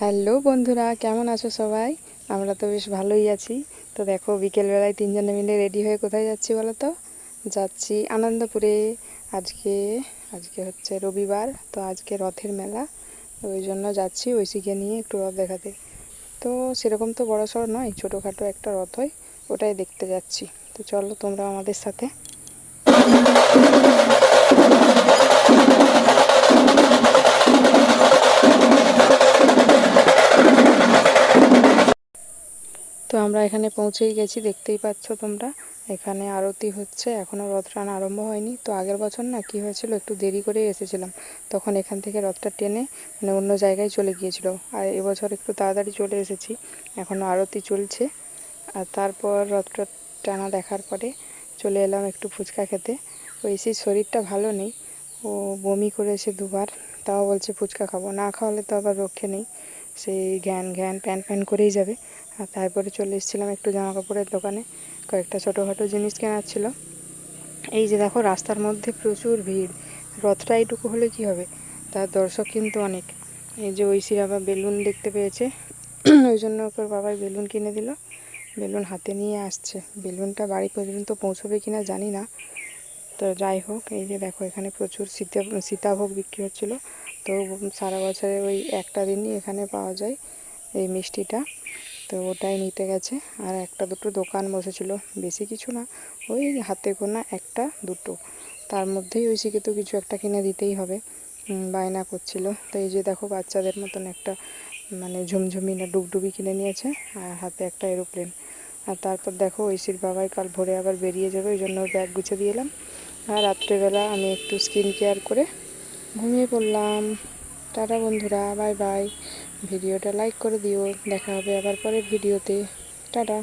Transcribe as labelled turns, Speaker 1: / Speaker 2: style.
Speaker 1: Hello বন্ধুরা, কেমন আছো সবাই? আমরা তো বেশ ভালোই আছি। তো দেখো, বিকেলবেলায় তিনজনে মিলে রেডি হয়ে কোথায় যাচ্ছি বলো তো? যাচ্ছি আনন্দপুরে। আজকে আজকে হচ্ছে রবিবার, তো আজকে রথের মেলা। ওই জন্য যাচ্ছি ঐশীকে নিয়ে একটু রথ দেখাতে। তো সেরকম তো বড়সড় নয়, ছোটোখাটো একটা রথ হয় ওটাই দেখতে যাচ্ছি। তো চলো তোমরা আমাদের সাথে আমরা এখানে পৌঁছেই গেছি, দেখতেই পাচ্ছ তোমরা। এখানে আরতি হচ্ছে এখনও রথ টান আরম্ভ হয়নি। তো আগের বছর না কি হয়েছিল, একটু দেরি করে এসেছিলাম। তখন এখান থেকে রথটা টেনে মানে অন্য জায়গায় চলে গিয়েছিল। আর এবছর একটু তাড়াতাড়ি চলে এসেছি এখনও আরতি চলছে। আর তারপর রথটা টানা দেখার পরে চলে এলাম একটু ফুচকা খেতে। ওই সেই শরীরটা ভালো নেই, ও বমি করেছে দুবার, তাও বলছে ফুচকা খাব। না খাওয়ালে তো আবার রক্ষে নেই। সেই ঘ্যান ঘ্যান প্যান প্যান করেই যাবে। আর তারপরে চলে এসেছিলাম একটু জামা কাপড়ের দোকানে। কয়েকটা ছোটোখাটো জিনিস কেনার ছিল। এই যে দেখো, রাস্তার মধ্যে প্রচুর ভিড়। রথটা এইটুকু হলে কি হবে? তার দর্শক কিন্তু অনেক। এই যে ঐশীর আবার বেলুন দেখতে পেয়েছে। ওই জন্য ওর বাবাই বেলুন কিনে দিল। বেলুন হাতে নিয়ে আসছে। বেলুনটা বাড়ি পর্যন্ত পৌঁছবে কিনা জানি না। তো যাই হোক, এই যে দেখো এখানে প্রচুর সীতা, সীতাভোগ বিক্রি হচ্ছিল। তো সারা বছরে ওই একটা দিনই এখানে পাওয়া যায় এই মিষ্টিটা। তো ওটাই নিতে গেছে। আর একটা দুটো দোকান বসেছিল, বেশি কিছু না, ওই হাতে গোনা একটা, দুটো। তার মধ্যেই ঐশীকে তো কিছু একটা কিনে দিতেই হবে বায়না করছিল। তো এই যে দেখো বাচ্চাদের মতন একটা মানে ঝুমঝুমি না ডুবডুবি কিনে নিয়েছে, আর হাতে একটা এরোপ্লেন। আর তারপর দেখো ঐশীর বাবাই কাল ভোরে আবার বেরিয়ে যাবে, ওই জন্য ব্যাগ গুছিয়ে দিয়ে এলাম। আর রাত্রেবেলা আমি একটু স্কিন কেয়ার করে ঘুমিয়ে পড়লাম। টাটা বন্ধুরা বাই বাই ভিডিওটা লাইক করে দিও। দেখা হবে আবার পরের ভিডিওতে। টাটা।